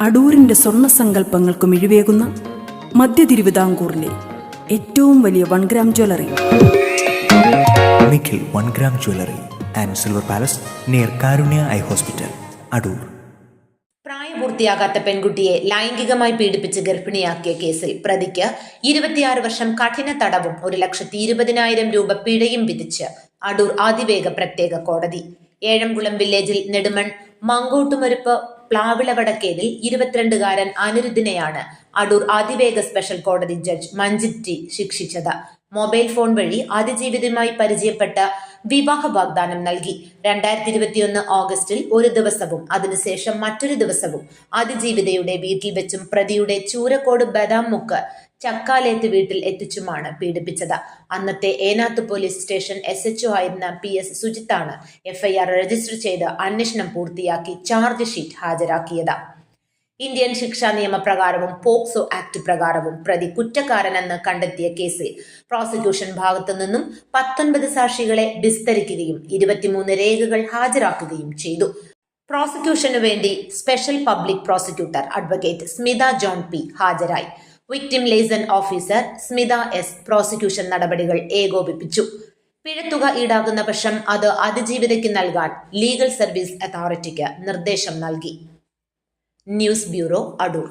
അടൂരിന്റെ സ്വർണ സങ്കല്പങ്ങൾക്ക് മിഴിവേകുന്ന മധ്യ തിരുവിതാംകൂറിലെ ഏറ്റവും വലിയ one gram jewellery Nikhil one gram jewellery and silver palace near Karunya eye hospital Adoor പ്രായപൂർത്തിയാകാത്ത പെൺകുട്ടിയെ ലൈംഗികമായി പീഡിപ്പിച്ച് ഗർഭിണിയാക്കിയ കേസിൽ പ്രതിക്ക് ഇരുപത്തിയാറ് വർഷം കഠിന തടവും ഒരു ലക്ഷത്തി ഇരുപതിനായിരം രൂപ പിഴയും വിധിച്ച് അടൂർ അതിവേഗ പ്രത്യേക കോടതി. ഏഴംകുളം വില്ലേജിൽ നെടുമൺ മങ്കോട്ടുമരുപ്പ് പ്ലാവിളവടക്കേതിൽ ഇരുപത്തിരണ്ടുകാരൻ അനിരുദ്ധിനെയാണ് അടൂർ അതിവേഗ സ്പെഷ്യൽ കോടതി ജഡ്ജ് മഞ്ജിത് ടി ശിക്ഷിച്ചത്. മൊബൈൽ ഫോൺ വഴി അതിജീവിതമായി പരിചയപ്പെട്ട വിവാഹ വാഗ്ദാനം നൽകി. രണ്ടായിരത്തി ഇരുപത്തിയൊന്ന് ഓഗസ്റ്റിൽ ഒരു ദിവസവും അതിനുശേഷം മറ്റൊരു ദിവസവും അതിജീവിതയുടെ വീട്ടിൽ വെച്ചും പ്രതിയുടെ ചൂരക്കോട് ബദാം മുക്ക് ചക്കാലേത്ത് വീട്ടിൽ എത്തിച്ചുമാണ് പീഡിപ്പിച്ചത്. അന്നത്തെ Enath police station S H ആയിരുന്ന പി എസ് സുജിത്താണ് എഫ്ഐആർ രജിസ്റ്റർ ചെയ്ത് അന്വേഷണം പൂർത്തിയാക്കി ചാർജ് ഷീറ്റ് ഹാജരാക്കിയത്. ഇന്ത്യൻ ശിക്ഷാ നിയമപ്രകാരവും പോക്സോ ആക്ട് പ്രകാരവും പ്രതി കുറ്റക്കാരനെന്ന് കണ്ടെത്തിയ കേസിൽ പ്രോസിക്യൂഷൻ ഭാഗത്തു നിന്നും പത്തൊൻപത് സാക്ഷികളെ വിസ്തരിക്കുകയും ഇരുപത്തിമൂന്ന് രേഖകൾ ഹാജരാക്കുകയും ചെയ്തു. പ്രോസിക്യൂഷനു വേണ്ടി special public prosecutor advocate Smitha John P ഹാജരായി. Victim liaison officer Smitha S prosecution നടപടികൾ ഏകോപിപ്പിച്ചു. പിഴത്തുക ഈടാക്കുന്ന പക്ഷം അത് അതിജീവിതയ്ക്ക് നൽകാൻ ലീഗൽ സർവീസ് അതോറിറ്റിക്ക് നിർദ്ദേശം നൽകി. News bureau Adoor.